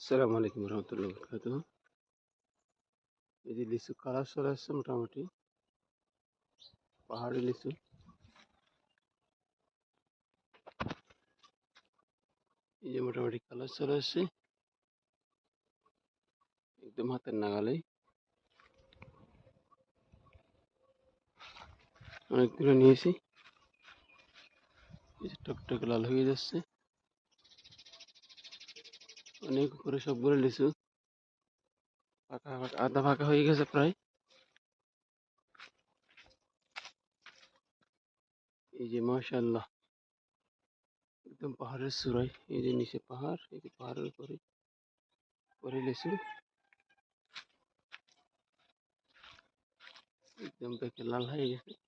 আসসালামু আলাইকুম রহমতুল্লাহ বরকাত এই যে লিচু কালার চলে আসছে মোটামুটি। পাহাড়ি লিচু। এই যে মোটামুটি কালার চলে আসছে। একদম হাতের নাগালেই অনেকগুলো নিয়েছি। টকটক লাল হয়ে যাচ্ছে। অনেক উপরে সবগুলো লিচু ফাঁকা ফাঁকা আধা ফাঁকা হয়ে গেছে প্রায় এই যে মাশাল্লাহ একদম পাহাড়ের চূড়ায় এই যে নিচে পাহাড় এই যে পাহাড়ের উপরে পরে লিচু একদম পেকে লাল হয়ে গেছে